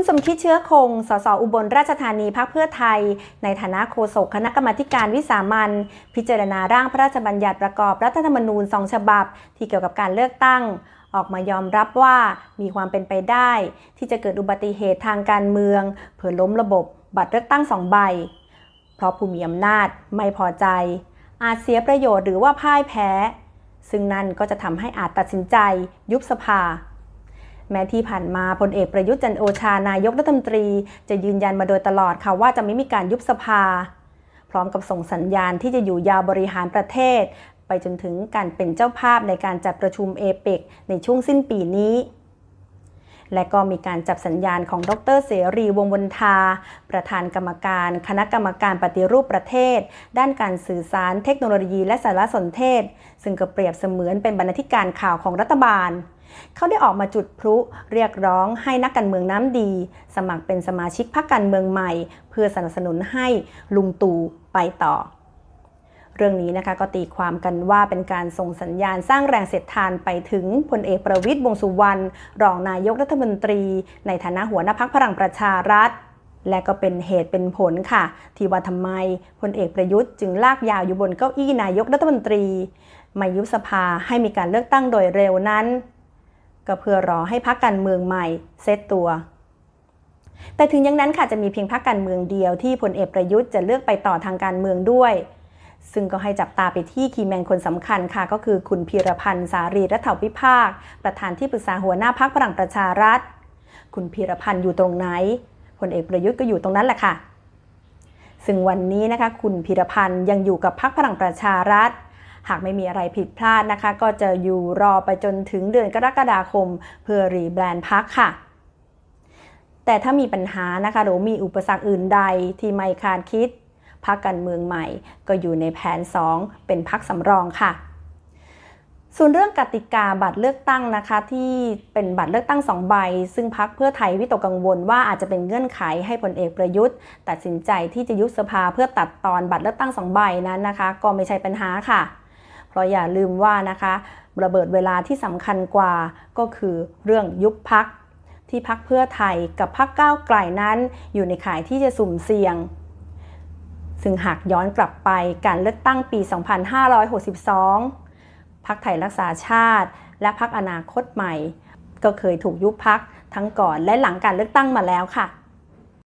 คุณสมคิดเชื้อคง สสอุบลราชธานีพักเพื่อไทย ในฐานะโฆษกคณะกรรมาการวิสามันพิจารณาร่างพระราชบัญญัติประกอบรัฐธรรมนูญสองฉบับ ที่เกี่ยวกับการเลือกตั้ง ออกมายอมรับว่ามีความเป็นไปได้ ที่จะเกิดอุบัติเหตุทางการเมืองเพื่อล้มระบบ บัตรเลือกตั้งสองใบ เพราะผู้มีอำนาจไม่พอใจ อาจเสียประโยชน์หรือว่าพ่ายแพ้ ซึ่งนั่นก็จะทำให้อาจตัดสินใจ ยุบสภา แม้ที่ผ่านมาพลเอกประยุทธ์จันโอชานายกรัฐมนตรี จะยืนยันมาโดยตลอดค่ะว่าจะไม่มีการยุบสภา พร้อมกับส่งสัญญาณที่จะอยู่ยาวบริหารประเทศ ไปจนถึงการเป็นเจ้าภาพในการจัดประชุมเอเปกในช่วงสิ้นปีนี้และก็มีการจับสัญญาณของดรเสรีวงศ์วนทา ประธานกรรมการ คณะกรรมการปฏิรูปประเทศ ด้านการสื่อสาร เทคโนโลยี และสารสนเทศ ซึ่งก็เปรียบเสมือนเป็นบรรณาธิการข่าวของรัฐบาล เขาได้ออกมาจุดพลุเรียกร้องให้นักการเมืองน้ำดี สมัครเป็นสมาชิกพรรคการเมืองใหม่ เพื่อสนับสนุนให้ลุงตู่ไปต่อ เรื่องนี้นะคะก็ตีความกันว่าเป็นการส่งสัญญาณสร้างแรงเสียดทานไปถึงพลเอกประวิตยวงสุวรรณรองนายกรัฐมนตรี ในฐานะหัวหน้าพักพลังประชารัฐและก็เป็นเหตุเป็นผลค่ะ ที่ว่าทำไมพลเอกประยุทธ์จึงลากยาวอยู่บนเก้าอี้นายกรัฐมนตรี ไม่ยุบสภาให้มีการเลือกตั้งโดยเร็วนั้น ก็เพื่อรอให้พักการเมืองใหม่เซตตัว แต่ถึงอย่างนั้นค่ะจะมีเพียงพักการเมืองเดียวที่พลเอกประยุทธ์จะเลือกไปต่อทางการเมืองด้วย ซึ่งก็ให้จับตาไปที่คีแมนคนสำคัญค่ะ ก็คือคุณพีรพันธ์สารีรัฐวิภาค ประธานที่ปรึกษาหัวหน้าพักพลังประชารัฐ คุณพีรพันธ์อยู่ตรงไหนพลเอกประยุทธ์ก็อยู่ตรงนั้นแหละค่ะ ซึ่งวันนี้นะคะ คุณพีรพันธ์ยังอยู่กับพักพลังประชารัฐ หากไม่มีอะไรผิดพลาดนะคะ ก็จะอยู่รอไปจนถึงเดือนกรกฎาคม เพื่อรีแบรนด์พักค่ะแต่ถ้ามีปัญหานะคะหรือมีอุปสรรคอื่นใดที่ไม่คาดคิดพักการเมืองใหม่ ก็อยู่ในแผน 2 เป็นพักสำรองค่ะ ส่วนเรื่องกติกาบัตรเลือกตั้งนะคะที่เป็นบัตรเลือกตั้งสองใบ ซึ่งพักเพื่อไทยวิตกกังวลว่าอาจจะเป็นเงื่อนไขให้ผลเอกประยุทธ์ ตัดสินใจที่จะยุบสภาเพื่อตัดตอนบัตรเลือกตั้งสองใบนั้นนะคะ ก็ไม่ใช่ปัญหาค่ะ เพราะอย่าลืมว่านะคะระเบิดเวลาที่สำคัญกว่าก็คือเรื่องยุบพักที่พักเพื่อไทยกับพักก้าวไกลนั้นอยู่ในข่ายที่จะสุ่มเสี่ยง ซึ่งหากย้อนกลับไปการเลือกตั้งปี 2562 พักไทยรักษาชาติ และพักอนาคตใหม่ ก็เคยถูกยุบพักทั้งก่อนและหลังการเลือกตั้งมาแล้วค่ะ